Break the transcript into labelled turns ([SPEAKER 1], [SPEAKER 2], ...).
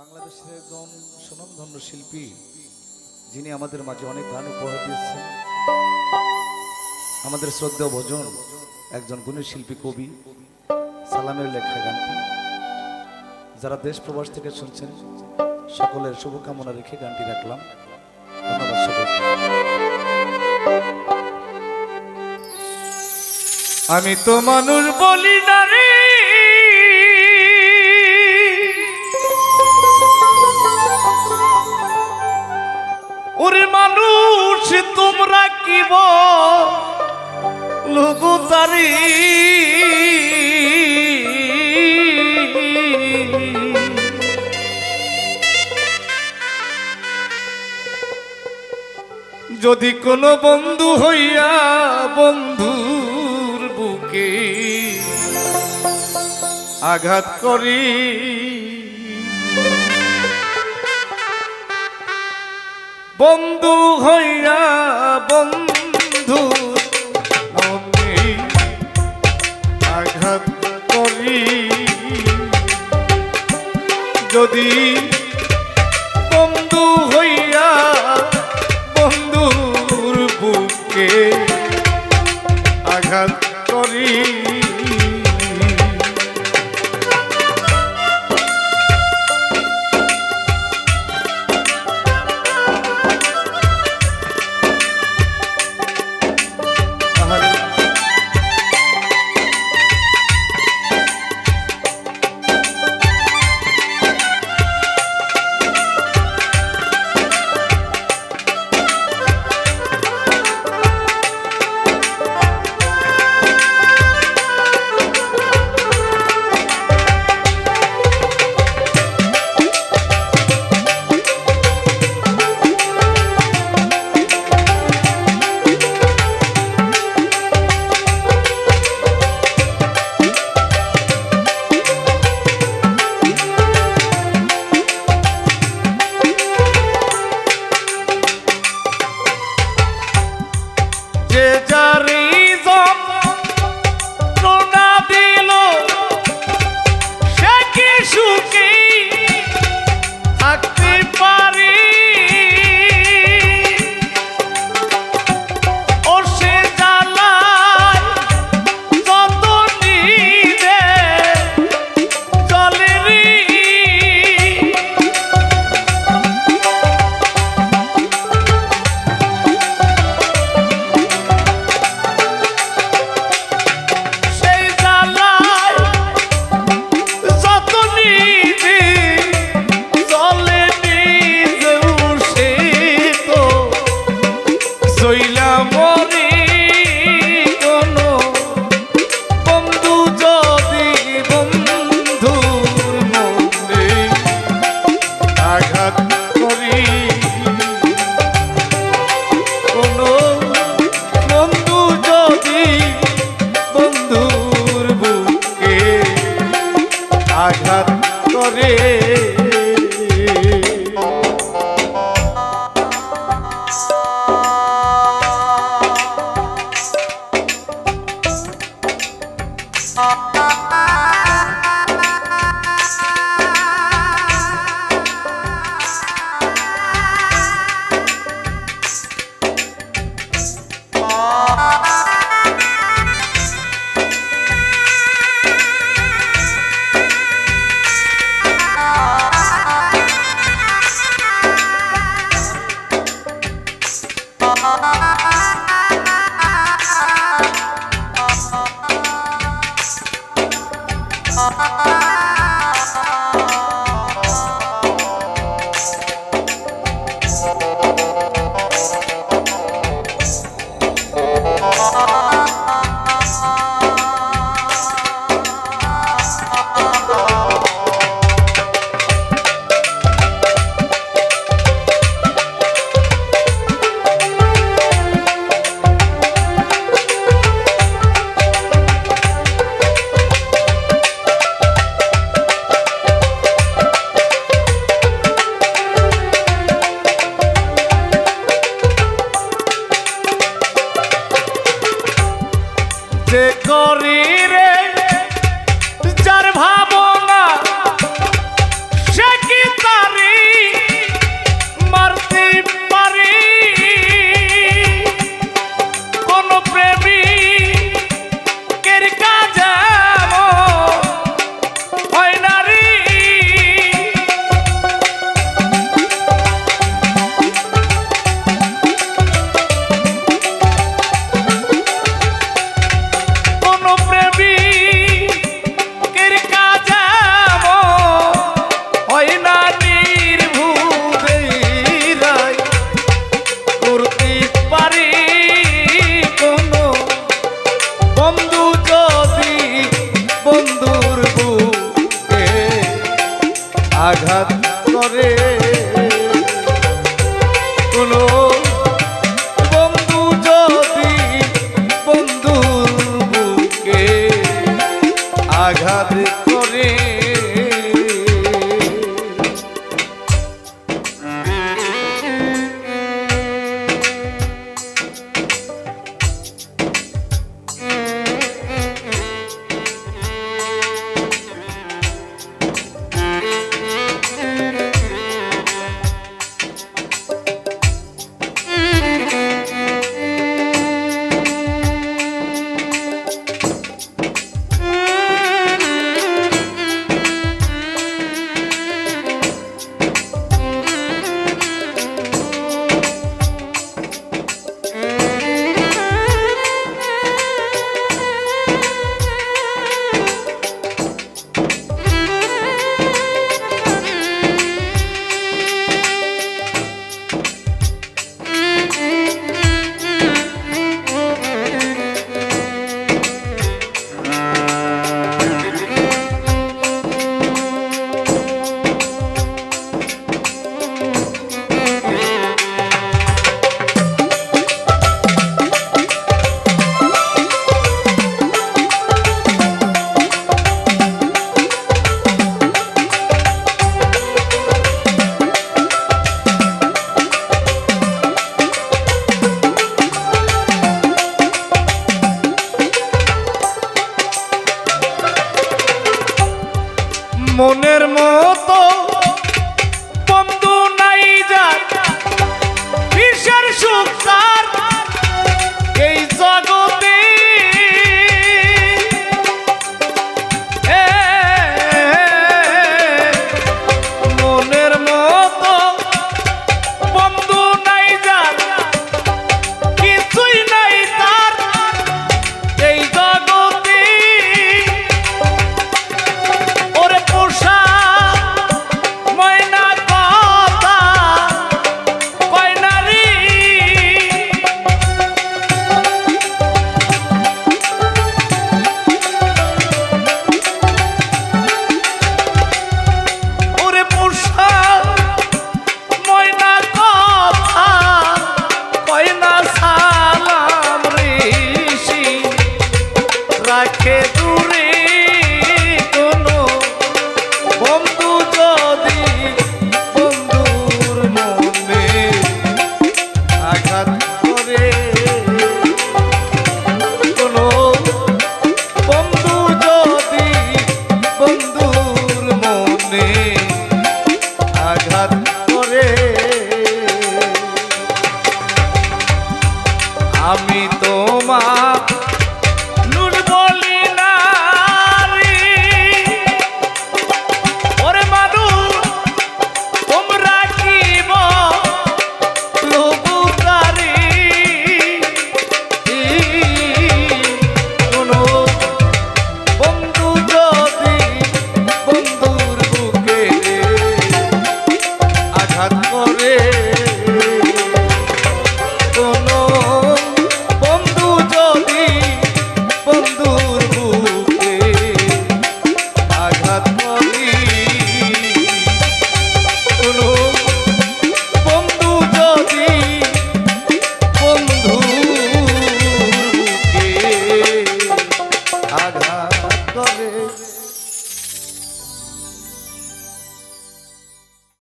[SPEAKER 1] বাংলাদেশের একজন সুনামধন্য শিল্পী, যিনি আমাদের মাঝে অনেক গান উপহার দিয়েছেন। আমাদের শ্রদ্ধেয় ভজন, একজন গুণী শিল্পী কবি, সালামের লেখা গানটি। যারা দেশ প্রবাস থেকে শুনছেন, সকলের শুভকামনা রেখে গানটি রাখলাম।
[SPEAKER 2] আমি তো মানুষ বলি না রে। ওরে মানুষ তোমরা কি লুগুতারি যদি কোনো বন্ধু হইয়া বন্ধুর বুকে আঘাত করি বন্ধু হইয়া বন্ধু আঘাত করি। যদি বন্ধু হইয়া Bye. Thank you. যে করি রে যার ভাবো আমি তোমার Oh.